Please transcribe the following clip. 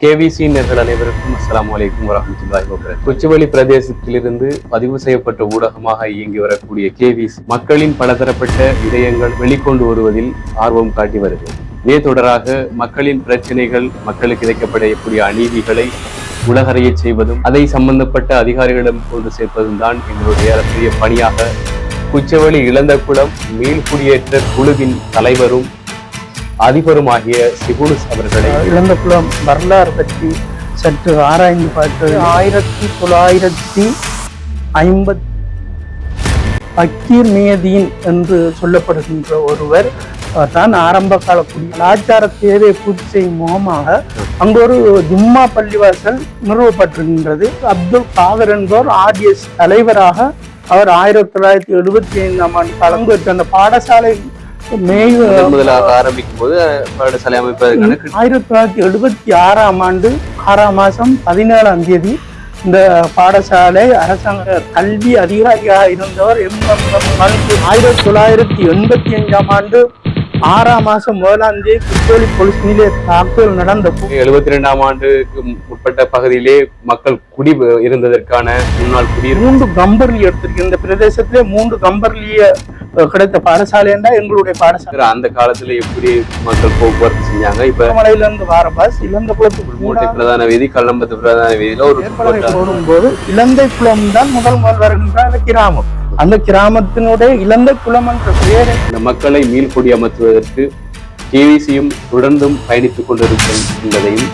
KVC நேர்கள் அனைவருக்கும் அஸ்லாம் வலைக்கும் வரஹ்மத்துல்லாஹி வபரகாத்துஹு. கொச்சுவெளி பிரதேசத்திலிருந்து பதிவு செய்யப்பட்ட ஊடகமாக இயங்கி வரக்கூடிய கேவிசி மக்களின் பலதரப்பட்ட இதயங்கள் வெளிக்கொண்டு வருவதில் ஆர்வம் காட்டி வருகிறது. இதே தொடராக மக்களின் பிரச்சனைகள் மக்களுக்கு இழைக்கப்படக்கூடிய அநீதிகளை உலகறியச் செய்வதும் அதை சம்பந்தப்பட்ட அதிகாரிகளிடம் கொண்டு சேர்ப்பதும் தான் எங்களுடைய பெரிய பணியாக. குச்சவெளி இளந்தகுளம் மீள்குடியேற்ற குழுவின் தலைவரும் அதிபருமாகிய சிகுனுஸ் அவர்களை இழந்த குலம் வரலாறு பற்றி சற்று ஆராய்ந்து பார்த்து ஆயிரத்தி தொள்ளாயிரத்தி ஐம்பத் பக்கீர் மேதீன் என்று சொல்லப்படுகின்ற ஒருவர் தான் ஆரம்ப கால கலாச்சார தேவை பூர்த்தி செய்யும் முகமாக அங்கு ஒரு ஜும்மா பள்ளிவாசல் நிறுவப்பட்டிருக்கின்றது. அப்துல் காதர் என்பவர் ஆர்டிஎஸ் தலைவராக அவர் ஆயிரத்தி தொள்ளாயிரத்தி எழுபத்தி ஐந்தாம் ஆண்டு கலந்து அந்த பாடசாலை முதலாக ஆரம்பிக்கும் போது பாடசாலை அமைப்பதற்கான ஆயிரத்தி தொள்ளாயிரத்தி எழுபத்தி ஆறாம் ஆண்டு ஆறாம் மாதம் பதினேழாம் தேதி இந்த பாடசாலை அரசாங்க கல்வி அதிகாரியாக இருந்தவர் எம். ஆயிரத்தி தொள்ளாயிரத்தி எண்பத்தி அஞ்சாம் ஆண்டு ஆறாம் மாதம் முதலாம் தேதி குற்றோலி போலீஸ் நிலைய தாக்குதல் நடந்த எழுபத்தி ரெண்டாம் ஆண்டுக்கு உட்பட்ட பகுதியிலே மக்கள் குடி இருந்ததற்கான முன்னாள் குடியிருப்பு. மூன்று கம்பர்லி எடுத்திருக்கு இந்த பிரதேசத்திலே மூன்று கம்பர்லிய கிடைத்த பாடசாலை என்றா எங்களுடைய பாடசாலை. அந்த காலத்துல எப்படி மக்கள் போக்குவரத்து செஞ்சாங்க? இப்ப மலையில இருந்து வார பஸ் இழந்த குளத்துக்கு மூட்டை பிரதான வீதி கல்லம்பத்து பிரதான வீதியில ஒரு போடும்போது இலந்தை குளம் தான் முதல் முதல் வருகின்ற அந்த கிராமம். அந்த கிராமத்தினுடைய இலந்தை குளம் என்ற பெயரை இந்த மக்களை மீள்குடி அமர்த்துவதற்கு கேவிசியும் தொடர்ந்தும் பயணித்துக் கொண்டிருக்கும் என்பதையும்